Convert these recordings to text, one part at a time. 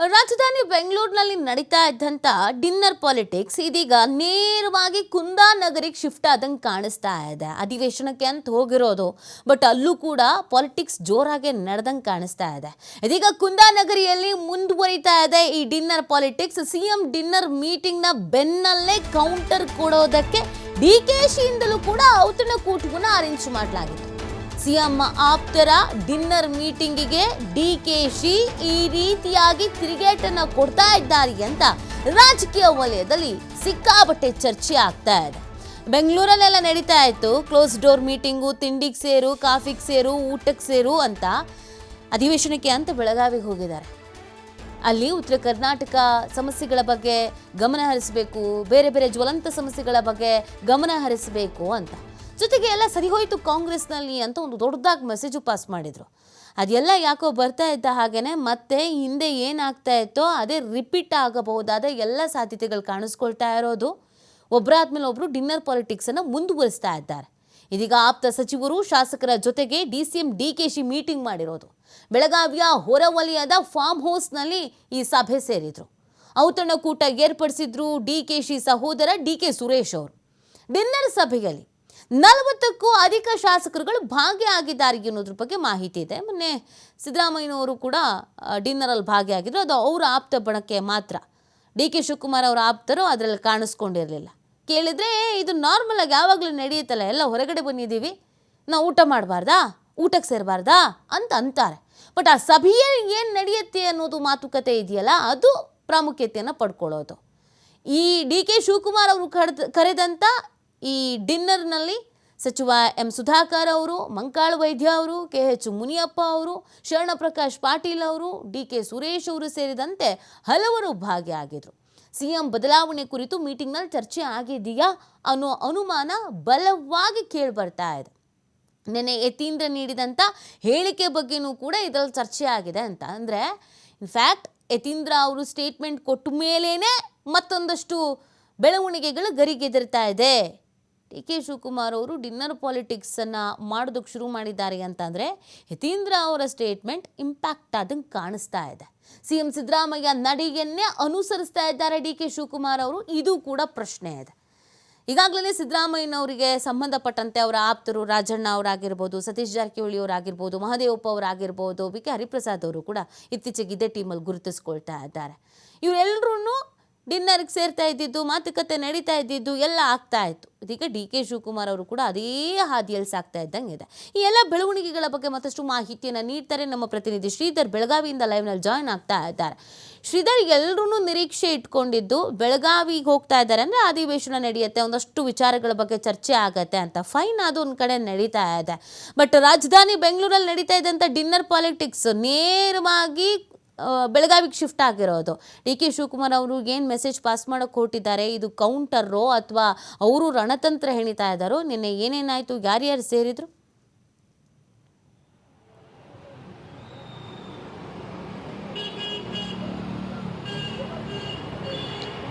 ರಾಜಧಾನಿ ಬೆಂಗಳೂರಿನಲ್ಲಿ ನಡೀತಾ ಇದ್ದಂಥ ಡಿನ್ನರ್ ಪಾಲಿಟಿಕ್ಸ್ ಇದೀಗ ನೇರವಾಗಿ ಕುಂದಾನಗರಿಗೆ ಶಿಫ್ಟ್ ಆದಂಗೆ ಕಾಣಿಸ್ತಾ ಇದೆ. ಅಧಿವೇಶನಕ್ಕೆ ಅಂತ ಹೋಗಿರೋದು, ಬಟ್ ಅಲ್ಲೂ ಕೂಡ ಪಾಲಿಟಿಕ್ಸ್ ಜೋರಾಗಿ ನಡೆದಂಗೆ ಕಾಣಿಸ್ತಾ ಇದೆ. ಇದೀಗ ಕುಂದಾನಗರಿಯಲ್ಲಿ ಮುಂದುವರಿತಾ ಇದೆ ಈ ಡಿನ್ನರ್ ಪಾಲಿಟಿಕ್ಸ್. ಸಿಎಂ ಡಿನ್ನರ್ ಮೀಟಿಂಗ್ನ ಬೆನ್ನಲ್ಲೇ ಕೌಂಟರ್ ಕೊಡೋದಕ್ಕೆ ಡಿ ಕೆ ಶಿಯಿಂದಲೂ ಕೂಡ ಔತಣಕೂಟವನ್ನು ಅರೇಂಜ್ ಮಾಡಲಾಗಿತ್ತು. ಸಿಎಂ ಆಪ್ತರ ಡಿನ್ನರ್ ಮೀಟಿಂಗಿಗೆ ಡಿ ಕೆ ಶಿ ಈ ರೀತಿಯಾಗಿ ತಿರುಗೇಟನ್ನು ಕೊಡ್ತಾ ಇದ್ದಾರೆ ಅಂತ ರಾಜಕೀಯ ವಲಯದಲ್ಲಿ ಸಿಕ್ಕಾಪಟ್ಟೆ ಚರ್ಚೆ ಆಗ್ತಾ ಇದೆ. ಬೆಂಗಳೂರಲ್ಲೆಲ್ಲ ನಡೀತಾ ಇತ್ತು ಕ್ಲೋಸ್ ಡೋರ್ ಮೀಟಿಂಗು ತಿಂಡಿಗೆ ಸೇರು, ಕಾಫಿಗೆ ಸೇರು ಊಟಕ್ಕೆ ಸೇರು ಅಂತ ಅಧಿವೇಶನಕ್ಕೆ ಅಂತ ಬೆಳಗಾವಿಗೆ ಹೋಗಿದ್ದಾರೆ. ಅಲ್ಲಿ ಉತ್ತರ ಕರ್ನಾಟಕ ಸಮಸ್ಯೆಗಳ ಬಗ್ಗೆ ಗಮನ ಹರಿಸಬೇಕು, ಬೇರೆ ಬೇರೆ ಜ್ವಲಂತ ಸಮಸ್ಯೆಗಳ ಬಗ್ಗೆ ಗಮನ ಹರಿಸಬೇಕು ಅಂತ. ಜೊತೆಗೆ ಎಲ್ಲ ಸರಿ ಹೋಯಿತು ಕಾಂಗ್ರೆಸ್ನಲ್ಲಿ ಅಂತ ಒಂದು ದೊಡ್ಡದಾಗಿ ಮೆಸೇಜು ಪಾಸ್ ಮಾಡಿದರು. ಅದೆಲ್ಲ ಯಾಕೋ ಬರ್ತಾ ಇದ್ದ ಹಾಗೇ ಮತ್ತೆ ಹಿಂದೆ ಏನಾಗ್ತಾ ಇತ್ತೋ ಅದೇ ರಿಪೀಟ್ ಆಗಬಹುದಾದ ಎಲ್ಲ ಸಾಧ್ಯತೆಗಳು ಕಾಣಿಸ್ಕೊಳ್ತಾ ಇರೋದು. ಒಬ್ಬರಾದ್ಮೇಲೆ ಒಬ್ಬರು ಡಿನ್ನರ್ ಪಾಲಿಟಿಕ್ಸನ್ನು ಮುಂದುವರಿಸ್ತಾ ಇದ್ದಾರೆ. ಇದೀಗ ಆಪ್ತ ಸಚಿವರು ಶಾಸಕರ ಜೊತೆಗೆ D C M, D K Shi meeting ಮಾಡಿರೋದು. ಬೆಳಗಾವಿಯ ಹೊರವಲಯದ ಫಾರ್ಮ್ ಹೌಸ್ನಲ್ಲಿ ಈ ಸಭೆ ಸೇರಿದ್ರು. ಔತಣಕೂಟ ಏರ್ಪಡಿಸಿದ್ರು ಡಿ ಕೆ ಶಿ ಸಹೋದರ ಡಿ ಕೆ ಸುರೇಶ್ ಅವರು. ಡಿನ್ನರ್ ಸಭೆಯಲ್ಲಿ ನಲವತ್ತಕ್ಕೂ ಅಧಿಕ ಶಾಸಕರುಗಳು ಭಾಗಿಯಾಗಿದ್ದಾರೆ ಅನ್ನೋದ್ರ ಬಗ್ಗೆ ಮಾಹಿತಿ ಇದೆ. ಮೊನ್ನೆ ಸಿದ್ದರಾಮಯ್ಯನವರು ಕೂಡ ಡಿನ್ನರಲ್ಲಿ ಭಾಗಿಯಾಗಿದ್ರು. ಅದು ಅವರ ಆಪ್ತ ಬಣಕ್ಕೆ ಮಾತ್ರ. ಡಿ ಕೆ ಶಿವಕುಮಾರ್ ಅವರ ಆಪ್ತರು ಅದರಲ್ಲಿ ಕಾಣಿಸ್ಕೊಂಡಿರಲಿಲ್ಲ. ಕೇಳಿದ್ರೆ, ಇದು ನಾರ್ಮಲ್ ಆಗಿ ಯಾವಾಗಲೂ ನಡೆಯುತ್ತಲ್ಲ, ಎಲ್ಲ ಹೊರಗಡೆ ಬಂದಿದ್ದೀವಿ, ನಾವು ಊಟ ಮಾಡಬಾರ್ದಾ, ಊಟಕ್ಕೆ ಸೇರಬಾರ್ದಾ ಅಂತ ಅಂತಾರೆ. ಬಟ್ ಆ ಸಭೆಯಲ್ಲಿ ಏನು ನಡೆಯುತ್ತೆ ಅನ್ನೋದು ಮಾತುಕತೆ ಇದೆಯಲ್ಲ, ಅದು ಪ್ರಾಮುಖ್ಯತೆಯನ್ನು ಪಡ್ಕೊಳ್ಳೋದು. ಈ ಡಿ ಕೆ ಶಿವಕುಮಾರ್ ಅವರು ಕರೆದ ಕರೆದಂಥ ಈ ಡಿನ್ನರ್ನಲ್ಲಿ ಸಚಿವ ಎಂ ಸುಧಾಕರ್ ಅವರು, ಮಂಕಾಳ ವೈದ್ಯ ಅವರು, ಕೆ ಎಚ್ ಮುನಿಯಪ್ಪ ಅವರು, ಶರಣಪ್ರಕಾಶ್ ಪಾಟೀಲ್ ಅವರು, ಡಿ ಕೆ ಸುರೇಶ್ ಅವರು ಸೇರಿದಂತೆ ಹಲವರು ಭಾಗಿಯಾಗಿದ್ದರು ಸಿಎಂ ಬದಲಾವಣೆ ಕುರಿತು ಮೀಟಿಂಗ್ನಲ್ಲಿ ಚರ್ಚೆ ಆಗಿದೆಯಾ ಅನ್ನೋ ಅನುಮಾನ ಬಲವಾಗಿ ಕೇಳಿಬರ್ತಾ ಇದೆ. ನೆನೆ ಯತೀಂದ್ರ ನೀಡಿದಂಥ ಹೇಳಿಕೆ ಬಗ್ಗೆನೂ ಕೂಡ ಇದರಲ್ಲಿ ಚರ್ಚೆ ಆಗಿದೆ ಅಂತ. ಅಂದರೆ ಇನ್ಫ್ಯಾಕ್ಟ್ ಯತೀಂದ್ರ ಅವರು ಸ್ಟೇಟ್ಮೆಂಟ್ ಕೊಟ್ಟ ಮೇಲೇ ಮತ್ತೊಂದಷ್ಟು ಬೆಳವಣಿಗೆಗಳು ಗರಿಗೆದರ್ತಾ ಇದೆ. ಡಿ ಕೆ ಶಿವಕುಮಾರ್ ಅವರು ಡಿನ್ನರ್ ಪಾಲಿಟಿಕ್ಸನ್ನು ಮಾಡೋದಕ್ಕೆ ಶುರು ಮಾಡಿದ್ದಾರೆ ಅಂತಂದರೆ ಯತೀಂದ್ರ ಅವರ ಸ್ಟೇಟ್ಮೆಂಟ್ ಇಂಪ್ಯಾಕ್ಟ್ ಆದಂಗೆ ಕಾಣಿಸ್ತಾ ಇದೆ. ಸಿ ಎಂ ಸಿದ್ದರಾಮಯ್ಯ ನಡಿಗೆಯನ್ನೇ ಅನುಸರಿಸ್ತಾ ಇದ್ದಾರೆ ಡಿ ಕೆ ಶಿವಕುಮಾರ್ ಅವರು, ಇದು ಕೂಡ ಪ್ರಶ್ನೆ ಇದೆ. ಈಗಾಗಲೇ ಸಿದ್ದರಾಮಯ್ಯನವರಿಗೆ ಸಂಬಂಧಪಟ್ಟಂತೆ ಅವರ ಆಪ್ತರು ರಾಜಣ್ಣ ಅವರಾಗಿರ್ಬೋದು, ಸತೀಶ್ ಜಾರಕಿಹೊಳಿ ಅವರಾಗಿರ್ಬೋದು, ಮಹದೇವಪ್ಪ ಅವರಾಗಿರ್ಬೋದು ಬಿ ಕೆ ಹರಿಪ್ರಸಾದ್ ಅವರು ಕೂಡ ಇತ್ತೀಚೆಗೆ ಇದೇ ಟೀಮಲ್ಲಿ ಗುರುತಿಸ್ಕೊಳ್ತಾ ಇದ್ದಾರೆ. ಇವರೆಲ್ಲರೂ ಡಿನ್ನರ್ಗೆ ಸೇರ್ತಾ ಇದ್ದಿದ್ದು, ಮಾತುಕತೆ ನಡೀತಾ ಇದ್ದಿದ್ದು ಎಲ್ಲ ಆಗ್ತಾ ಇತ್ತು. ಇದೀಗ ಡಿ ಕೆ ಶಿವಕುಮಾರ್ ಅವರು ಕೂಡ ಅದೇ ಹಾದಿಯಲ್ಲಿ ಸಾಕ್ತಾ ಇದ್ದಂಗೆ ಇದೆ. ಈ ಎಲ್ಲ ಬೆಳವಣಿಗೆಗಳ ಬಗ್ಗೆ ಮತ್ತಷ್ಟು ಮಾಹಿತಿಯನ್ನು ನೀಡ್ತಾರೆ ನಮ್ಮ ಪ್ರತಿನಿಧಿ ಶ್ರೀಧರ್ ಬೆಳಗಾವಿಯಿಂದ ಲೈವ್ನಲ್ಲಿ ಜಾಯ್ನ್ ಆಗ್ತಾ ಇದ್ದಾರೆ. ಶ್ರೀಧರ್ ಎಲ್ಲರೂ ನಿರೀಕ್ಷೆ ಇಟ್ಕೊಂಡಿದ್ದು ಬೆಳಗಾವಿಗೆ ಹೋಗ್ತಾ ಇದ್ದಾರೆ ಅಂದರೆ ಅಧಿವೇಶನ ನಡೆಯುತ್ತೆ, ಒಂದಷ್ಟು ವಿಚಾರಗಳ ಬಗ್ಗೆ ಚರ್ಚೆ ಆಗತ್ತೆ ಅಂತ. ಫೈನ್ ಅದು ಒಂದು ಕಡೆ ನಡೀತಾ ಇದೆ. ಬಟ್ ರಾಜಧಾನಿ ಬೆಂಗಳೂರಲ್ಲಿ ನಡೀತಾ ಇದ್ದಂಥ ಡಿನ್ನರ್ ಪಾಲಿಟಿಕ್ಸ್ ನೇರವಾಗಿ ಬೆಳಗಾವಿಗೆ ಶಿಫ್ಟ್ ಆಗಿರೋದು. ಡಿ ಕೆ ಶಿವಕುಮಾರ್ ಅವರು ಏನು ಮೆಸೇಜ್ ಪಾಸ್ ಮಾಡೋಕೆ ಹೊರಟಿದ್ದಾರೆ? ಇದು ಕೌಂಟರೋ ಅಥವಾ ಅವರು ರಣತಂತ್ರ ಹೆಣಿತಾ ಇದ್ದಾರೋ? ನಿನ್ನೆ ಏನೇನಾಯಿತು? ಯಾರ್ಯಾರು ಸೇರಿದ್ರು?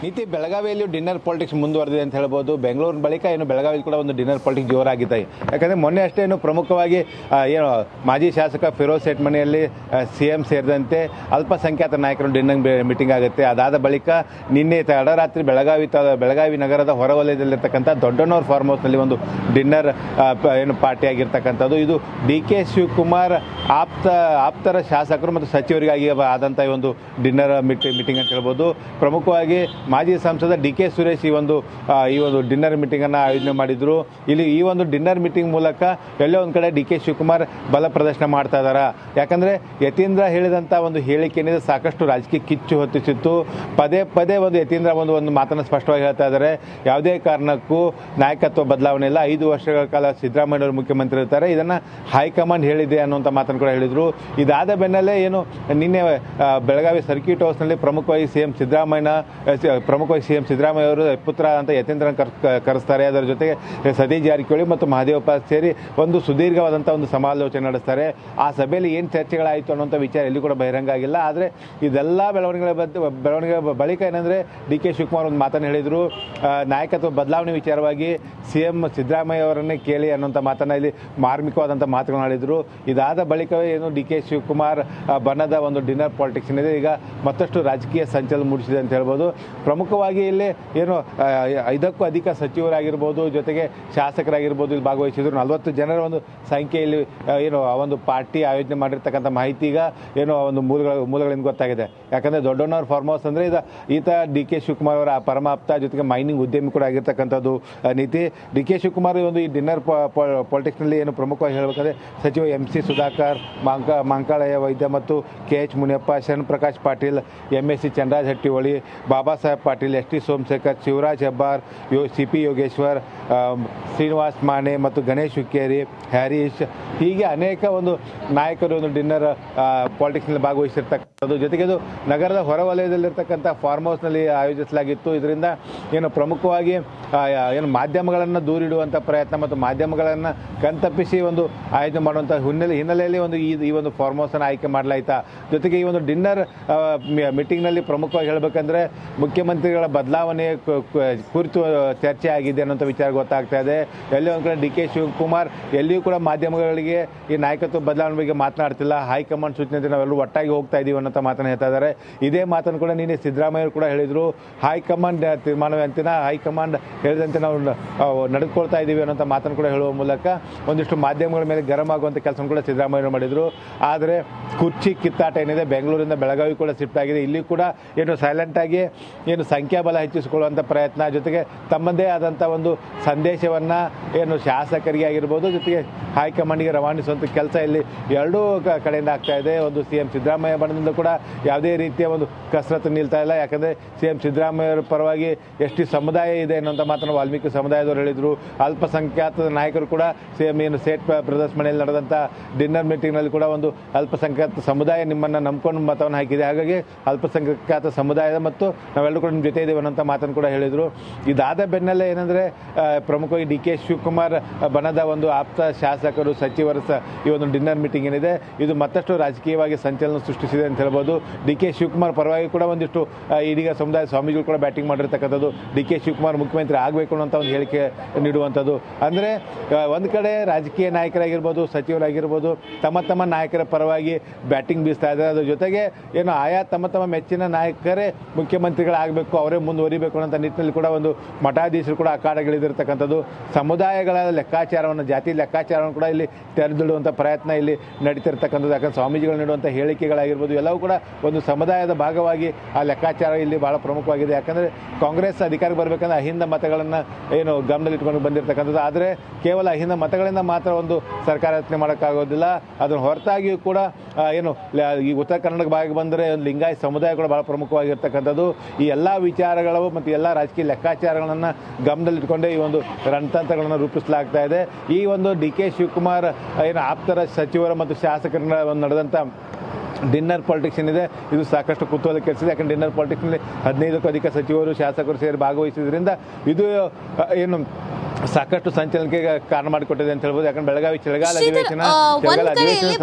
ನೀತಿ ಬೆಳಗಾವಿಯಲ್ಲಿ ಡಿನ್ನರ್ ಪಾಲಿಟಿಕ್ಸ್ ಮುಂದುವರೆದಿದೆ ಅಂತ ಹೇಳ್ಬೋದು. ಬೆಂಗಳೂರಿನ ಬಳಿಕ ಏನು ಬೆಳಗಾವಿ ಕೂಡ ಒಂದು ಡಿನ್ನರ್ ಪಾಲಿಟಿಕ್ಸ್ ಜೋರಾಗಿದೆ ಯಾಕಂದರೆ ಮೊನ್ನೆ ಅಷ್ಟೇ ಏನು ಪ್ರಮುಖವಾಗಿ ಏನು, ಮಾಜಿ ಶಾಸಕ ಫಿರೋಜ್ ಸೇಟ್ ಮನೆಯಲ್ಲಿ ಸಿ ಎಂ ಸೇರಿದಂತೆ ಅಲ್ಪಸಂಖ್ಯಾತ ನಾಯಕರು ಡಿನ್ನರ್ ಮೀಟಿಂಗ್ ಆಗುತ್ತೆ. ಅದಾದ ಬಳಿಕ ನಿನ್ನೆ ತಡರಾತ್ರಿ ಬೆಳಗಾವಿ ತ, ಬೆಳಗಾವಿ ನಗರದ ಹೊರವಲಯದಲ್ಲಿರ್ತಕ್ಕಂಥ ದೊಡ್ಡನೂರು ಫಾರ್ಮ್ ಹೌಸ್ನಲ್ಲಿ ಒಂದು ಡಿನ್ನರ್ ಏನು ಪಾರ್ಟಿ ಆಗಿರ್ತಕ್ಕಂಥದ್ದು. ಇದು ಡಿ ಕೆ ಶಿವಕುಮಾರ್ ಆಪ್ತ, ಆಪ್ತರ ಶಾಸಕರು ಮತ್ತು ಸಚಿವರಿಗಾಗಿ ಆದಂಥ ಒಂದು ಡಿನ್ನರ್ ಮೀಟಿಂಗ್ ಮೀಟಿಂಗ್ ಅಂತ ಹೇಳ್ಬೋದು. ಪ್ರಮುಖವಾಗಿ ಮಾಜಿ ಸಂಸದ ಡಿ ಕೆ ಸುರೇಶ್ ಈ ಒಂದು ಈ ಒಂದು ಡಿನ್ನರ್ ಮೀಟಿಂಗನ್ನು ಆಯೋಜನೆ ಮಾಡಿದ್ರು. ಇಲ್ಲಿ ಈ ಒಂದು ಡಿನ್ನರ್ ಮೀಟಿಂಗ್ ಮೂಲಕ ಎಲ್ಲೋ ಒಂದು ಕಡೆ ಡಿ ಕೆ ಶಿವಕುಮಾರ್ ಬಲ ಪ್ರದರ್ಶನ ಮಾಡ್ತಾ ಇದ್ದಾರೆ ಯಾಕಂದರೆ ಯತೀಂದ್ರ ಹೇಳಿದಂಥ ಒಂದು ಹೇಳಿಕೆ ಏನಿದೆ ಸಾಕಷ್ಟು ರಾಜಕೀಯ ಕಿಚ್ಚು ಹೊತ್ತಿಸಿತ್ತು. ಪದೇ ಪದೇ ಒಂದು ಯತೀಂದ್ರ ಒಂದು ಒಂದು ಮಾತನ್ನು ಸ್ಪಷ್ಟವಾಗಿ ಹೇಳ್ತಾ ಇದ್ದಾರೆ ಯಾವುದೇ ಕಾರಣಕ್ಕೂ ನಾಯಕತ್ವ ಬದಲಾವಣೆ ಇಲ್ಲ. ಐದು ವರ್ಷಗಳ ಕಾಲ ಸಿದ್ದರಾಮಯ್ಯವರು ಮುಖ್ಯಮಂತ್ರಿ ಇರ್ತಾರೆ. ಇದನ್ನು ಹೈಕಮಾಂಡ್ ಹೇಳಿದೆ ಅನ್ನುವಂಥ ಮಾತನ್ನು ಕೂಡ ಹೇಳಿದರು. ಇದಾದ ಬೆನ್ನಲ್ಲೇ ಏನು, ನಿನ್ನೆ ಬೆಳಗಾವಿ ಸರ್ಕ್ಯೂಟ್ ಹೌಸ್ನಲ್ಲಿ ಪ್ರಮುಖವಾಗಿ ಸಿ ಎಂ ಸಿದ್ದರಾಮಯ್ಯ ಪ್ರಮುಖವಾಗಿ ಸಿ ಎಂ ಸಿದ್ದರಾಮಯ್ಯ ಅವರು ಪುತ್ರ ಅಂತ ಯತೀಂದ್ರ ಕರ್ ಕರೆಸ್ತಾರೆ. ಅದರ ಜೊತೆಗೆ ಸತೀಶ್ ಜಾರಕಿಹೊಳಿ ಮತ್ತು ಮಹದೇವಪ್ಪ ಸೇರಿ ಒಂದು ಸುದೀರ್ಘವಾದಂಥ ಒಂದು ಸಮಾಲೋಚನೆ ನಡೆಸ್ತಾರೆ. ಆ ಸಭೆಯಲ್ಲಿ ಏನು ಚರ್ಚೆಗಳಾಯಿತು ಅನ್ನೋಂಥ ವಿಚಾರ ಎಲ್ಲಿ ಕೂಡ ಬಹಿರಂಗ ಆಗಿಲ್ಲ. ಆದರೆ ಇದೆಲ್ಲ ಬೆಳವಣಿಗೆಗಳ ಬಗ್ಗೆ ಬೆಳವಣಿಗೆ ಬಳಿಕ ಏನಂದರೆ ಡಿ ಕೆ ಶಿವಕುಮಾರ್ ಒಂದು ಮಾತನ್ನು ಹೇಳಿದರು. ನಾಯಕತ್ವ ಬದಲಾವಣೆ ವಿಚಾರವಾಗಿ ಸಿ ಎಂ ಸಿದ್ದರಾಮಯ್ಯ ಅವರನ್ನೇ ಕೇಳಿ ಅನ್ನೋಂಥ ಮಾತನ್ನು ಇಲ್ಲಿ ಮಾರ್ಮಿಕವಾದಂಥ ಮಾತುಗಳನ್ನು ಹೇಳಿದರು. ಇದಾದ ಬಳಿಕವೇ ಏನು ಡಿ ಕೆ ಶಿವಕುಮಾರ್ ಬಣ್ಣದ ಒಂದು ಡಿನ್ನರ್ ಪಾಲಿಟಿಕ್ಸ್ ಏನಿದೆ ಈಗ ಮತ್ತಷ್ಟು ರಾಜಕೀಯ ಸಂಚಲನ ಮೂಡಿಸಿದೆ ಅಂತ ಹೇಳ್ಬೋದು. ಪ್ರಮುಖವಾಗಿ ಇಲ್ಲಿ ಏನು ಐದಕ್ಕೂ ಅಧಿಕ ಸಚಿವರಾಗಿರ್ಬೋದು, ಜೊತೆಗೆ ಶಾಸಕರಾಗಿರ್ಬೋದು, ಇಲ್ಲಿ ಭಾಗವಹಿಸಿದ್ರು. ನಲವತ್ತು ಜನರ ಒಂದು ಸಂಖ್ಯೆಯಲ್ಲಿ ಏನು, ಆ ಒಂದು ಪಾರ್ಟಿ ಆಯೋಜನೆ ಮಾಡಿರ್ತಕ್ಕಂಥ ಮಾಹಿತಿ ಈಗ, ಏನು, ಆ ಒಂದು ಮೂಲಗಳ, ಮೂಲಗಳಿಂದ ಗೊತ್ತಾಗಿದೆ. ಯಾಕಂದರೆ ದೊಡ್ಡಣ್ಣವ್ರ ಫಾರ್ಮ್ ಹೌಸ್ ಅಂದರೆ ಇದು, ಈತ ಡಿ ಕೆ ಶಿವಕುಮಾರ್ ಅವರ ಪರಮಾಪ್ತ, ಜೊತೆಗೆ ಮೈನಿಂಗ್ ಉದ್ಯಮಿ ಕೂಡ ಆಗಿರ್ತಕ್ಕಂಥದ್ದು ನೀತಿ. ಡಿ ಕೆ ಶಿವಕುಮಾರ್ ಒಂದು ಈ ಡಿನ್ನರ್ ಪಾಲಿಟಿಕ್ಸ್ನಲ್ಲಿ ಏನು ಪ್ರಮುಖವಾಗಿ ಹೇಳಬೇಕಂದ್ರೆ, ಸಚಿವ ಎಂ ಸಿ ಸುಧಾಕರ್, ಮಾಂಕ, ಮಾಂಕಾಳಯ್ಯ ವೈದ್ಯ ಮತ್ತು K H Muniyappa, Sharan Prakash Patil, M S C Chandraj Hattiholi, Baba Saheb Patil S T Somashekar Shivaraj Hebbar ಯೋ ಸಿ ಪಿ ಯೋಗೇಶ್ವರ್ ಆ, ಶ್ರೀನಿವಾಸ್ ಮಾನೆ ಮತ್ತು ಗಣೇಶ್ ಹುಕ್ಕೇರಿ ಹ್ಯಾರೀಶ್ ಹೀಗೆ ಅನೇಕ ಒಂದು ನಾಯಕರು ಒಂದು ಡಿನ್ನರ್ ಪಾಲಿಟಿಕ್ಸ್ನಲ್ಲಿ ಭಾಗವಹಿಸಿರ್ತಕ್ಕಂಥದ್ದು. ಜೊತೆಗೆ ಅದು ನಗರದ ಹೊರವಲಯದಲ್ಲಿರ್ತಕ್ಕಂಥ ಫಾರ್ಮ್ ಹೌಸ್ನಲ್ಲಿ ಆಯೋಜಿಸಲಾಗಿತ್ತು. ಇದರಿಂದ ಏನು ಪ್ರಮುಖವಾಗಿ ಏನು ಮಾಧ್ಯಮಗಳನ್ನು ದೂರಿಡುವಂಥ ಪ್ರಯತ್ನ ಮತ್ತು ಮಾಧ್ಯಮಗಳನ್ನು ಕಣ್ತಪ್ಪಿಸಿ ಒಂದು ಆಯೋಜನೆ ಮಾಡುವಂಥ ಹಿನ್ನೆಲೆ ಹಿನ್ನೆಲೆಯಲ್ಲಿ ಒಂದು ಈ ಈ ಒಂದು ಫಾರ್ಮ್ ಹೌಸನ್ನು ಆಯ್ಕೆ ಮಾಡಲಾಯ್ತಾ? ಜೊತೆಗೆ ಈ ಒಂದು ಡಿನ್ನರ್ ಮೀಟಿಂಗ್ನಲ್ಲಿ ಪ್ರಮುಖವಾಗಿ ಹೇಳಬೇಕಂದ್ರೆ ಮುಖ್ಯಮಂತ್ರಿಗಳ ಬದಲಾವಣೆ ಕುರಿತು ಚರ್ಚೆ ಆಗಿದೆ ಅನ್ನೋಂಥ ವಿಚಾರ ಗೊತ್ತಾಗ್ತಾ ಇದೆ. ಎಲ್ಲಿ ಒಂದು ಕಡೆ ಡಿ ಕೆ ಶಿವಕುಮಾರ್, ಎಲ್ಲಿಯೂ ಕೂಡ ಮಾಧ್ಯಮಗಳಿಗೆ ಈ ನಾಯಕತ್ವ ಬದಲಾವಣೆ ಬಗ್ಗೆ ಮಾತನಾಡ್ತಿಲ್ಲ. ಹೈಕಮಾಂಡ್ ಸೂಚನೆ ನಾವೆಲ್ಲರೂ ಒಟ್ಟಾಗಿ ಹೋಗ್ತಾ ಇದೀವಿ ಅನ್ನೋ ಮಾತನ್ನು ಹೇಳ್ತಾ ಇದ್ದಾರೆ. ಇದೇ ಮಾತನ್ನು ಕೂಡ ನಿನ್ನೆ ಸಿದ್ದರಾಮಯ್ಯ ಕೂಡ ಹೇಳಿದರು. ಹೈಕಮಾಂಡ್ ತೀರ್ಮಾನವೇ ಅಂತ ಹೈಕಮಾಂಡ್ ಹೇಳಿದಂತೆ ನಾವು ನಡೆದುಕೊಳ್ತಾ ಇದ್ದೀವಿ ಅನ್ನೋಂಥ ಮಾತನ್ನು ಕೂಡ ಹೇಳುವ ಮೂಲಕ ಒಂದಿಷ್ಟು ಮಾಧ್ಯಮಗಳ ಮೇಲೆ ಗರಂ ಆಗುವಂಥ ಕೆಲಸ ಕೂಡ ಸಿದ್ದರಾಮಯ್ಯ ಮಾಡಿದರು. ಆದರೆ ಕುರ್ಚಿ ಕಿತ್ತಾಟ ಏನಿದೆ, ಬೆಂಗಳೂರಿಂದ ಬೆಳಗಾವಿ ಕೂಡ ಶಿಫ್ಟ್ ಆಗಿದೆ. ಇಲ್ಲಿ ಕೂಡ ಏನು ಸೈಲೆಂಟಾಗಿ ಏನು ಸಂಖ್ಯಾಬಲ ಹೆಚ್ಚಿಸಿಕೊಳ್ಳುವಂಥ ಪ್ರಯತ್ನ, ಜೊತೆಗೆ ತಮ್ಮದೇ ಆದಂಥ ಒಂದು ಸಂದೇಶವನ್ನು ಏನು ಶಾಸಕರಿಗೆ ಆಗಿರ್ಬೋದು, ಜೊತೆಗೆ ಹೈಕಮಾಂಡ್ಗೆ ರವಾನಿಸುವಂಥ ಕೆಲಸ ಇಲ್ಲಿ ಎರಡೂ ಕಡೆಯಿಂದ ಆಗ್ತಾ ಇದೆ. ಒಂದು ಸಿ ಎಂ ಸಿದ್ದರಾಮಯ್ಯ ಬಣದಿಂದ ಕೂಡ ಯಾವುದೇ ರೀತಿಯ ಒಂದು ಕಸರತ್ತು ನಿಲ್ತಾ ಇಲ್ಲ. ಯಾಕಂದರೆ ಸಿ ಎಂ ಸಿದ್ದರಾಮಯ್ಯವರ ಪರವಾಗಿ ಎಷ್ಟು ಸಮುದಾಯ ಇದೆ ಅನ್ನೋಂಥ ಮಾತನ್ನು ವಾಲ್ಮೀಕಿ ಸಮುದಾಯದವರು ಹೇಳಿದರು. ಅಲ್ಪಸಂಖ್ಯಾತ ನಾಯಕರು ಕೂಡ ಸಿ ಎಂ ಏನು ಸೇಟ್ ಬ್ರದರ್ಸ್ ಮನೆಯಲ್ಲಿ ನಡೆದಂಥ ಡಿನ್ನರ್ ಮೀಟಿಂಗ್ನಲ್ಲಿ ಕೂಡ ಒಂದು ಅಲ್ಪಸಂಖ್ಯಾತ ಸಮುದಾಯ ನಿಮ್ಮನ್ನು ನಂಬ್ಕೊಂಡು ಮತವನ್ನು ಹಾಕಿದೆ. ಹಾಗಾಗಿ ಅಲ್ಪಸಂಖ್ಯಾತ ಸಮುದಾಯದ ಮತ್ತು ನಾವೆಲ್ಲರೂ ಕೂಡ ನಿಮ್ಮ ಜೊತೆ ಇದ್ದೇವೆ ಅನ್ನೋಂಥ ಮಾತನ್ನು ಕೂಡ ಹೇಳಿದರು. ಇದಾದ ಬೆನ್ನಲ್ಲೇ ಏನಂದರೆ ಪ್ರಮುಖವಾಗಿ ಡಿ ಕೆ ಶಿವಕುಮಾರ್ ಬಣದ ಒಂದು ಆಪ್ತ ಶಾಸಕರು ಸಚಿವರ ಸ ಈ ಒಂದು ಡಿನ್ನರ್ ಮೀಟಿಂಗ್ ಏನಿದೆ, ಇದು ಮತ್ತಷ್ಟು ರಾಜಕೀಯವಾಗಿ ಸಂಚಲನ ಸೃಷ್ಟಿಸಿದೆ ಅಂತ ಹೇಳ್ಬೋದು. ಡಿ ಕೆ ಶಿವಕುಮಾರ್ ಪರವಾಗಿ ಕೂಡ ಒಂದಿಷ್ಟು ಇದೀಗ ಸಮುದಾಯ ಸ್ವಾಮೀಜಿಗಳು ಕೂಡ ಬ್ಯಾಟಿಂಗ್ ಮಾಡಿರ್ತಕ್ಕಂಥದ್ದು. ಡಿ ಕೆ ಶಿವಕುಮಾರ್ ಮುಖ್ಯಮಂತ್ರಿ ಆಗಬೇಕು ಅನ್ನೋಂಥ ಒಂದು ಹೇಳಿಕೆ ನೀಡುವಂಥದ್ದು. ಅಂದರೆ ಒಂದು ಕಡೆ ರಾಜಕೀಯ ನಾಯಕರಾಗಿರ್ಬೋದು, ಸಚಿವರಾಗಿರ್ಬೋದು, ತಮ್ಮ ತಮ್ಮ ನಾಯಕರ ಪರವಾಗಿ ಬ್ಯಾಟಿಂಗ್ ಬೀಸ್ತಾ ಇದ್ದಾರೆ. ಅದ್ರ ಜೊತೆಗೆ ಏನು ಆಯಾ ತಮ್ಮ ತಮ್ಮ ಮೆಚ್ಚಿನ ನಾಯಕರೇ ಮುಖ್ಯಮಂತ್ರಿಗಳಾಗಬೇಕು, ಅವರೇ ಮುಂದುವರಿಬೇಕು ಅನ್ನೋಂಥ ನಿಟ್ಟಿನಲ್ಲಿ ಕೂಡ ಒಂದು ಮಠಾಧೀಶರು ಕೂಡ ಅಖಾಡಗಳಿದಿರ್ತಕ್ಕಂಥದ್ದು ಸಮುದಾಯಗಳ ಲೆಕ್ಕಾಚಾರವನ್ನು, ಜಾತಿ ಲೆಕ್ಕಾಚಾರವನ್ನು ಕೂಡ ಇಲ್ಲಿ ತೆರೆದಿಡುವಂಥ ಪ್ರಯತ್ನ ಇಲ್ಲಿ ನಡೀತಿರ್ತಕ್ಕಂಥದ್ದು. ಯಾಕಂದ್ರೆ ಸ್ವಾಮೀಜಿಗಳು ನೀಡುವಂಥ ಹೇಳಿಕೆಗಳಾಗಿರ್ಬೋದು, ಎಲ್ಲವೂ ಕೂಡ ಒಂದು ಸಮುದಾಯದ ಭಾಗವಾಗಿ ಆ ಲೆಕ್ಕಾಚಾರ ಇಲ್ಲಿ ಭಾಳ ಪ್ರಮುಖವಾಗಿದೆ. ಯಾಕಂದರೆ ಕಾಂಗ್ರೆಸ್ ಅಧಿಕಾರಕ್ಕೆ ಬರಬೇಕಂದ್ರೆ ಅಹಿಂದ ಮತಗಳನ್ನು ಏನು ಗಮನದಲ್ಲಿಟ್ಕೊಂಡು ಬಂದಿರತಕ್ಕಂಥದ್ದು. ಆದರೆ ಕೇವಲ ಅಹಿಂದ ಮತಗಳಿಂದ ಮಾತ್ರ ಒಂದು ಸರ್ಕಾರ ರಚನೆ ಮಾಡೋಕ್ಕಾಗೋದಿಲ್ಲ. ಅದನ್ನು ಹೊರತಾಗಿಯೂ ಕೂಡ ಏನು ಈ ಉತ್ತರ ಕನ್ನಡಕ್ಕೆ ಭಾಗಕ್ಕೆ ಬಂದರೆ ಲಿಂಗಾಯತ ಸಮುದಾಯ ಕೂಡ ಭಾಳ ಪ್ರಮುಖವಾಗಿರ್ತಕ್ಕಂಥದ್ದು. ಈ ಎಲ್ಲ ವಿಚಾರಗಳು ಮತ್ತು ಎಲ್ಲ ರಾಜಕೀಯ ಲೆಕ್ಕಾಚಾರಗಳನ್ನು ಗಮನದಲ್ಲಿಟ್ಕೊಂಡೇ ಈ ಒಂದು ರಣತಂತ್ರಗಳನ್ನು ರೂಪಿಸಲಾಗ್ತಾ ಇದೆ. ಈ ಒಂದು ಡಿ ಕೆ ಶಿವಕುಮಾರ್ ಏನು ಆಪ್ತರ ಸಚಿವರ ಮತ್ತು ಶಾಸಕರ ಒಂದು ನಡೆದಂಥ ಡಿನ್ನರ್ ಪಾಲಿಟಿಕ್ಸ್ ಏನಿದೆ ಇದು ಸಾಕಷ್ಟು ಕುತೂಹಲ ಇದೆ ಯಾಕಂದ್ರೆ ಡಿನ್ನರ್ ಪಾಲಿಟಿಕ್ಸ್ನಲ್ಲಿ ಹದಿನೈದಕ್ಕೂ ಅಧಿಕ ಸಚಿವರು ಶಾಸಕರು ಸೇರಿ ಭಾಗವಹಿಸಿದ್ರಿಂದ ಇದು ಏನು ಸಾಕಷ್ಟು ಸಂಚಲನಕ್ಕೆ ಕಾರಣ ಮಾಡಿಕೊಟ್ಟಿದೆ ಅಂತ ಹೇಳ್ಬೋದು. ಯಾಕಂದ್ರೆ ಬೆಳಗಾವಿ ಚಳಿಗಾಲ ಅಧಿವೇಶನ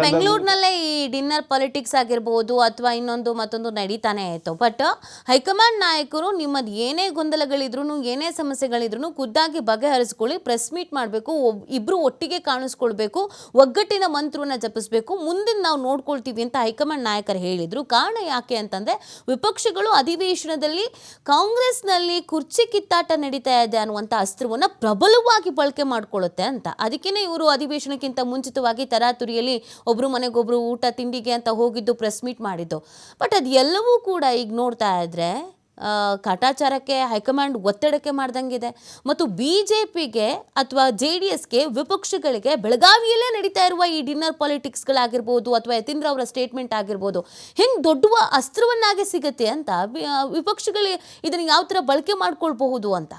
ಬೆಂಗಳೂರಿನಲ್ಲೇ ಡಿನ್ನರ್ ಪಾಲಿಟಿಕ್ಸ್ ಆಗಿರ್ಬೋದು ಅಥವಾ ಇನ್ನೊಂದು ಮತ್ತೊಂದು ನಡೀತಾನೆ ಆಯಿತು ಬಟ್ ಹೈಕಮಾಂಡ್ ನಾಯಕರು ನಿಮ್ಮದು ಏನೇ ಗೊಂದಲಗಳಿದ್ರು ಏನೇ ಸಮಸ್ಯೆಗಳಿದ್ರು ಖುದ್ದಾಗಿ ಬಗೆಹರಿಸ್ಕೊಳ್ಳಿ ಪ್ರೆಸ್ ಮೀಟ್ ಮಾಡಬೇಕು ಇಬ್ರು ಒಟ್ಟಿಗೆ ಕಾಣಿಸ್ಕೊಳ್ಬೇಕು, ಒಗ್ಗಟ್ಟಿನ ಮಂತ್ರವನ್ನ ಜಪಿಸಬೇಕು, ಮುಂದಿನ ನಾವು ನೋಡ್ಕೊಳ್ತೀವಿ ಅಂತ ಹೈಕಮಾಂಡ್ ನಾಯಕರು ಹೇಳಿದ್ರು. ಕಾರಣ ಯಾಕೆ ಅಂತಂದ್ರೆ, ವಿಪಕ್ಷಗಳು ಅಧಿವೇಶನದಲ್ಲಿ ಕಾಂಗ್ರೆಸ್ನಲ್ಲಿ ಕುರ್ಚಿ ಕಿತ್ತಾಟ ನಡೀತಾ ಇದೆ ಅನ್ನುವಂಥ ಅಸ್ತ್ರವನ್ನ ಪ್ರಬಲವಾಗಿ ಬಳಕೆ ಮಾಡಿಕೊಳ್ಳುತ್ತೆ ಅಂತ. ಅದಕ್ಕೇ ಇವರು ಅಧಿವೇಶನಕ್ಕಿಂತ ಮುಂಚಿತವಾಗಿ ತರಾತುರಿಯಲ್ಲಿ ಒಬ್ಬರು ಮನೆಗೊಬ್ರು ಊಟ ತಿಂಡಿಗೆ ಅಂತ ಹೋಗಿದ್ದು ಪ್ರೆಸ್ ಮೀಟ್ ಮಾಡಿದ್ದು. ಬಟ್ ಅದೆಲ್ಲವೂ ಕೂಡ ಈಗ ನೋಡ್ತಾ ಇದ್ರೆ ಆ, ಕಾಟಾಚಾರಕ್ಕೆ ಹೈಕಮಾಂಡ್ ಒತ್ತಡಕ್ಕೆ ಮಾಡ್ದಂಗಿದೆ. ಮತ್ತು ಬಿ ಜೆ ಪಿಗೆ ಅಥವಾ ಜೆ ಡಿ ಎಸ್ಗೆ ವಿಪಕ್ಷಗಳಿಗೆ ಬೆಳಗಾವಿಯಲ್ಲೇ ನಡೀತಾ ಇರುವ ಈ ಡಿನ್ನರ್ ಪಾಲಿಟಿಕ್ಸ್ಗಳಾಗಿರ್ಬೋದು ಅಥವಾ ಯತೀಂದ್ರ ಅವರ ಸ್ಟೇಟ್ಮೆಂಟ್ ಆಗಿರ್ಬೋದು ಹೆಂಗೆ ದೊಡ್ಡ ಅಸ್ತ್ರವನ್ನಾಗಿ ಸಿಗುತ್ತೆ ಅಂತ ವಿಪಕ್ಷಗಳಿಗೆ ವಿಪಕ್ಷಗಳು ಇದನ್ನು ಯಾವ ಥರ ಬಳಕೆ ಮಾಡ್ಕೊಳ್ಬಹುದು ಅಂತ.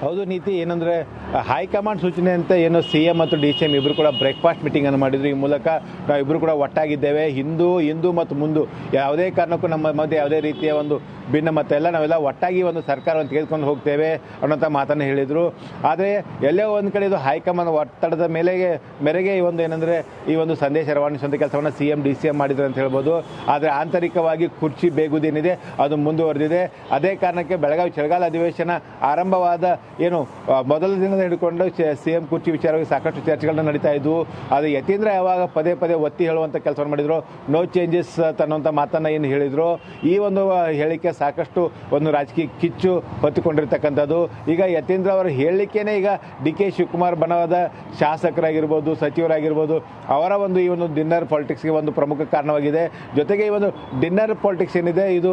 ಹೌದು ನೀತಿ, ಏನಂದರೆ ಹೈಕಮಾಂಡ್ ಸೂಚನೆ ಅಂತ ಏನು ಸಿ ಎಂ ಮತ್ತು ಡಿ ಸಿ ಎಂ ಇಬ್ಬರು ಕೂಡ ಬ್ರೇಕ್ಫಾಸ್ಟ್ ಮೀಟಿಂಗನ್ನು ಮಾಡಿದ್ರು. ಈ ಮೂಲಕ ನಾವು ಇಬ್ಬರು ಕೂಡ ಒಟ್ಟಾಗಿದ್ದೇವೆ. ಹಿಂದೂ ಹಿಂದೂ ಮತ್ತು ಮುಂದು. ಯಾವುದೇ ಕಾರಣಕ್ಕೂ ನಮ್ಮ ಮಧ್ಯೆ ಯಾವುದೇ ರೀತಿಯ ಒಂದು ಭಿನ್ನ ಎಲ್ಲ ನಾವೆಲ್ಲ ಒಟ್ಟಾಗಿ ಒಂದು ಸರ್ಕಾರವನ್ನು ತೆಗೆದುಕೊಂಡು ಹೋಗ್ತೇವೆ ಅನ್ನೋಂಥ ಮಾತನ್ನು ಹೇಳಿದರು. ಆದರೆ, ಎಲ್ಲೋ ಒಂದು ಕಡೆ ಇದು ಹೈಕಮಾಂಡ್ ಒತ್ತಡದ ಮೇಲೆಗೆ, ಮೇರೆಗೆ ಈ ಒಂದು ಏನಂದರೆ, ಈ ಒಂದು ಸಂದೇಶ ರವಾನಿಸುವಂಥ ಕೆಲಸವನ್ನು C M D C M ಮಾಡಿದ್ರು ಅಂತ ಹೇಳ್ಬೋದು. ಆದರೆ ಆಂತರಿಕವಾಗಿ ಕುರ್ಚಿ ಬೇಗುದೇನಿದೆ, ಅದು ಮುಂದುವರೆದಿದೆ. ಅದೇ ಕಾರಣಕ್ಕೆ ಬೆಳಗಾವಿ ಚಳಿಗಾಲ ಅಧಿವೇಶನ ಆರಂಭವಾದ ಏನು ಮೊದಲ ದಿನದ ಹಿಡ್ಕೊಂಡು ಸಿ ಎಂ ಕುರ್ಚಿ ವಿಚಾರವಾಗಿ ಸಾಕಷ್ಟು ಚರ್ಚೆಗಳನ್ನ ನಡೀತಾ ಇದ್ವು. ಅದು ಯತೀಂದ್ರ ಯಾವಾಗ ಪದೇ ಪದೇ ಒತ್ತಿ ಹೇಳುವಂಥ ಕೆಲಸವನ್ನು ಮಾಡಿದರು. ನೋ ಚೇಂಜಸ್ ತನ್ನುವಂಥ ಮಾತನ್ನು ಏನು ಹೇಳಿದರು. ಈ ಒಂದು ಹೇಳಿಕೆ ಸಾಕಷ್ಟು ಒಂದು ರಾಜಕೀಯ ಕಿಚ್ಚು ಹೊತ್ತುಕೊಂಡಿರ್ತಕ್ಕಂಥದ್ದು. ಈಗ ಯತೀಂದ್ರ ಅವರ ಹೇಳಿಕೆನೇ ಈಗ ಡಿ ಕೆ ಶಿವಕುಮಾರ್ ಬಣವಾದ ಶಾಸಕರಾಗಿರ್ಬೋದು, ಸಚಿವರಾಗಿರ್ಬೋದು, ಅವರ ಒಂದು ಈ ಒಂದು ಡಿನ್ನರ್ ಪಾಲಿಟಿಕ್ಸ್ಗೆ ಒಂದು ಪ್ರಮುಖ ಕಾರಣವಾಗಿದೆ. ಜೊತೆಗೆ ಈ ಒಂದು ಡಿನ್ನರ್ ಪಾಲಿಟಿಕ್ಸ್ ಏನಿದೆ, ಇದು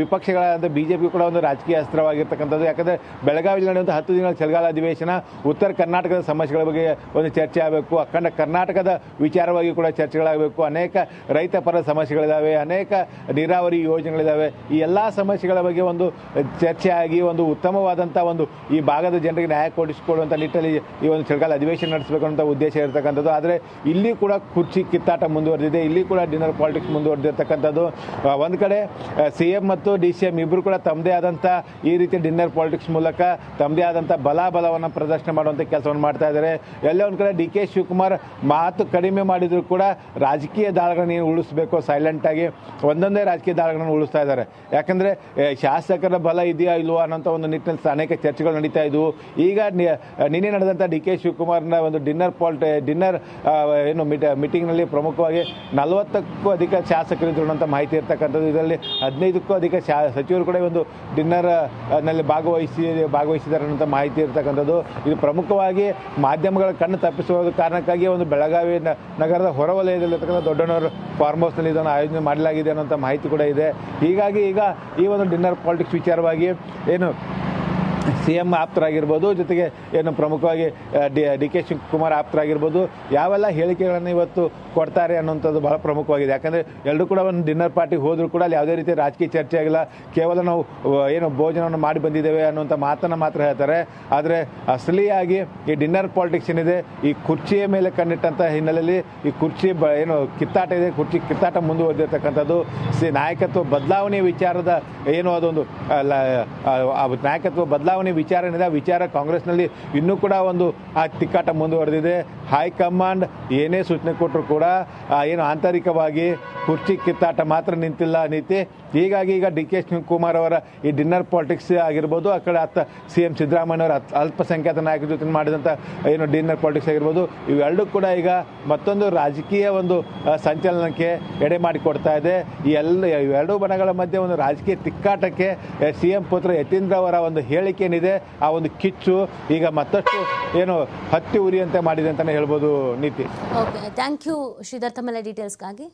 ವಿಪಕ್ಷಗಳಾದ ಬಿ ಜೆ ಪಿ ಕೂಡ ಒಂದು ರಾಜಕೀಯ ಅಸ್ತ್ರವಾಗಿರ್ತಕ್ಕಂಥದ್ದು. ಯಾಕಂದರೆ ಬೆಳಗಾವಿಯಲ್ಲಿ ನಡೆಯುವಂಥ ಹತ್ತು ದಿನಗಳ ಚಳಿಗಾಲ ಅಧಿವೇಶನ, ಉತ್ತರ ಕರ್ನಾಟಕದ ಸಮಸ್ಯೆಗಳ ಬಗ್ಗೆ ಒಂದು ಚರ್ಚೆ ಆಗಬೇಕು, ಅಖಂಡ ಕರ್ನಾಟಕದ ವಿಚಾರವಾಗಿ ಕೂಡ ಚರ್ಚೆಗಳಾಗಬೇಕು. ಅನೇಕ ರೈತ ಪರ ಸಮಸ್ಯೆಗಳಿದ್ದಾವೆ ಅನೇಕ ನೀರಾವರಿ ಯೋಜನೆಗಳಿದ್ದಾವೆ ಈ ಎಲ್ಲ ಸಮಸ್ಯೆಗಳ ಬಗ್ಗೆ ಒಂದು ಚರ್ಚೆ ಆಗಿ, ಒಂದು ಉತ್ತಮವಾದಂಥ ಒಂದು ಈ ಭಾಗದ ಜನರಿಗೆ ನ್ಯಾಯ ಕೊಡಿಸಿಕೊಡುವಂಥ ನಿಟ್ಟಲ್ಲಿ ಈ ಒಂದು ಚಳಿಗಾಲ ಅಧಿವೇಶನ ನಡೆಸಬೇಕು ಅಂತ ಉದ್ದೇಶ ಇರತಕ್ಕಂಥದ್ದು. ಆದರೆ ಇಲ್ಲಿ ಕೂಡ ಕುರ್ಚಿ ಕಿತ್ತಾಟ ಮುಂದುವರೆದಿದೆ. ಇಲ್ಲಿ ಕೂಡ ಡಿನ್ನರ್ ಪಾಲಿಟಿಕ್ಸ್ ಮುಂದುವರೆದಿರ್ತಕ್ಕಂಥದ್ದು. ಒಂದು ಕಡೆ ಸಿ ಎಂ ಮತ್ತು ಡಿ ಸಿ ಎಂ ಇಬ್ಬರು ಕೂಡ ತಮ್ಮದೇ ಆದಂಥ ಈ ರೀತಿ ಡಿನ್ನರ್ ಪಾಲಿಟಿಕ್ಸ್ ಮೂಲಕ ತಮ್ಮದೇ ಆದಂಥ ಬಲ ಬಲವನ್ನು ಪ್ರದರ್ಶನ ಮಾಡುವಂಥ ಕೆಲಸವನ್ನು ಮಾಡ್ತಾ ಇದ್ದಾರೆ ಎಲ್ಲ ಒಂದು ಕಡೆ ಡಿ ಕೆ ಶಿವಕುಮಾರ್ ಮಾತು ಕಡಿಮೆ ಮಾಡಿದರೂ ಕೂಡ ರಾಜಕೀಯ ದಾಳಗಳನ್ನ ಏನು ಉಳಿಸ್ಬೇಕು ಸೈಲೆಂಟಾಗಿ ಒಂದೊಂದೇ ರಾಜಕೀಯ ದಾಳಗಳನ್ನು ಉಳಿಸ್ತಾ ಇದ್ದಾರೆ ಯಾಕಂದರೆ ಶಾಸಕರ ಬಲ ಇದೆಯಾ ಇಲ್ವೋ ಅನ್ನೋಂಥ ಒಂದು ನಿಟ್ಟಿನಲ್ಲಿ ಅನೇಕ ಚರ್ಚೆಗಳು ನಡೀತಾ ಇದ್ವು. ಈಗ ನಿನ್ನೆ ನಡೆದಂಥ ಡಿ ಕೆ ಶಿವಕುಮಾರ್ನ ಒಂದು ಡಿನ್ನರ್ ಪಾಲ್ಟ್ ಡಿನ್ನರ್ ಏನು ಮೀಟ ಮೀಟಿಂಗ್ನಲ್ಲಿ ಪ್ರಮುಖವಾಗಿ ನಲವತ್ತಕ್ಕೂ ಅಧಿಕ ಶಾಸಕರಿದ್ರು ಅಂತ ಮಾಹಿತಿ ಇರ್ತಕ್ಕಂಥದ್ದು. ಇದರಲ್ಲಿ ಹದಿನೈದಕ್ಕೂ ಅಧಿಕ ಶಾ, ಸಚಿವರು ಕೂಡ ಒಂದು ಡಿನ್ನರ್ನಲ್ಲಿ ಭಾಗವಹಿಸಿ, ಭಾಗವಹಿಸಿದ್ದಾರೆ. ಅನ್ನೋಂಥ ಮಾಹಿತಿ ಇರ್ತಕ್ಕಂಥದ್ದು. ಇದು ಪ್ರಮುಖವಾಗಿ ಮಾಧ್ಯಮಗಳ ಕಣ್ಣು ತಪ್ಪಿಸುವ ಕಾರಣಕ್ಕಾಗಿ ಒಂದು ಬೆಳಗಾವಿ ನಗರದ ಹೊರವಲಯದಲ್ಲಿರ್ತಕ್ಕಂಥ ದೊಡ್ಡನವರು ಫಾರ್ಮ್ ಹೌಸ್ನಲ್ಲಿ ಇದನ್ನು ಆಯೋಜನೆ ಮಾಡಲಾಗಿದೆ ಅನ್ನೋಂಥ ಮಾಹಿತಿ ಕೂಡ ಇದೆ. ಹೀಗಾಗಿ ಈಗ ಈ ಒಂದು ಡಿನ್ನರ್ ಪಾಲಿಟಿಕ್ಸ್ ವಿಚಾರವಾಗಿ ಏನು ಸಿ ಎಂ ಆಪ್ತರಾಗಿರ್ಬೋದು, ಜೊತೆಗೆ ಏನು ಪ್ರಮುಖವಾಗಿ ಡಿ ಡಿ ಕೆ ಶಿವಕುಮಾರ್ ಆಪ್ತರಾಗಿರ್ಬೋದು, ಯಾವೆಲ್ಲ ಹೇಳಿಕೆಗಳನ್ನು ಇವತ್ತು ಕೊಡ್ತಾರೆ ಅನ್ನೋಂಥದ್ದು ಬಹಳ ಪ್ರಮುಖವಾಗಿದೆ. ಯಾಕಂದರೆ ಎಲ್ಲರೂ ಕೂಡ ಒಂದು ಡಿನ್ನರ್ ಪಾರ್ಟಿಗೆ ಹೋದರೂ ಕೂಡ ಅಲ್ಲಿ ಯಾವುದೇ ರೀತಿ ರಾಜಕೀಯ ಚರ್ಚೆ ಆಗಿಲ್ಲ. ಕೇವಲ ನಾವು ಏನು ಭೋಜನವನ್ನು ಮಾಡಿ ಬಂದಿದ್ದೇವೆ ಅನ್ನುವಂಥ ಮಾತನ್ನು ಮಾತ್ರ ಹೇಳ್ತಾರೆ. ಆದರೆ ಅಸಲಿಯಾಗಿ ಈ ಡಿನ್ನರ್ ಪಾಲಿಟಿಕ್ಸ್ ಏನಿದೆ, ಈ ಕುರ್ಚಿಯ ಮೇಲೆ ಕಣ್ಣಿಟ್ಟಂಥ ಹಿನ್ನೆಲೆಯಲ್ಲಿ ಈ ಕುರ್ಚಿ ಬ, ಏನು ಕಿತ್ತಾಟ ಇದೆ, ಕುರ್ಚಿ ಕಿತ್ತಾಟ ಮುಂದುವರೆದಿರ್ತಕ್ಕಂಥದ್ದು, ಸಿ, ನಾಯಕತ್ವ ಬದಲಾವಣೆ ವಿಚಾರದ ಏನು ಅದೊಂದು ನಾಯಕತ್ವ ಬದಲಾವಣೆ ವಿಚಾರ ಏನಿದೆ, ಆ ವಿಚಾರ ಕಾಂಗ್ರೆಸ್ನಲ್ಲಿ ಇನ್ನೂ ಕೂಡ ಒಂದು, ಆ ತಿಕ್ಕಾಟ ಮುಂದುವರೆದಿದೆ. ಹೈಕಮಾಂಡ್ ಏನೇ ಸೂಚನೆ ಕೊಟ್ಟರು ಕೂಡ ಏನು ಆಂತರಿಕವಾಗಿ ಕುರ್ಚಿ ಕಿತ್ತಾಟ ಮಾತ್ರ ನಿಂತಿಲ್ಲ ನೀತಿ ಹೀಗಾಗಿ ಈಗ ಡಿ ಕೆ ಶಿವಕುಮಾರ್ ಅವರ ಈ ಡಿನ್ನರ್ ಪಾಲಿಟಿಕ್ಸ್ ಆಗಿರ್ಬೋದು, ಆ ಕಡೆ ಅತ್ತ ಸಿ ಎಂ ಸಿದ್ದರಾಮಯ್ಯ ಅವರ ಅಲ್ಪಸಂಖ್ಯಾತ ನಾಯಕರ ಜೊತೆ ಮಾಡಿದಂಥ ಏನು ಡಿನ್ನರ್ ಪಾಲಿಟಿಕ್ಸ್ ಆಗಿರ್ಬೋದು, ಇವೆರಡೂ ಕೂಡ ಈಗ ಮತ್ತೊಂದು ರಾಜಕೀಯ ಒಂದು ಸಂಚಲನಕ್ಕೆ ಎಡೆ ಮಾಡಿಕೊಡ್ತಾ ಇದೆ. ಈ ಎಲ್ಲ ಇವೆರಡೂ ಬಣಗಳ ಮಧ್ಯೆ ಒಂದು ರಾಜಕೀಯ ತಿಕ್ಕಾಟಕ್ಕೆ ಸಿ ಎಂ ಪುತ್ರ ಯತೀಂದ್ರ ಅವರ ಒಂದು ಹೇಳಿಕೆ ಏನಿದೆ? ಆ ಒಂದು ಕಿಚ್ಚು ಈಗ ಮತ್ತಷ್ಟು ಏನು ಹತ್ತಿ ಉರಿಯಂತೆ ಮಾಡಿದೆ ಅಂತಾನೆ ಹೇಳ್ಬೋದು ನೀತಿ. ಓಕೆ ಥ್ಯಾಂಕ್ ಯು ಶ್ರೀಧರ್ ತಮ್ಮೆಲ್ಲ ಡೀಟೇಲ್ಸ್ಗಾಗಿ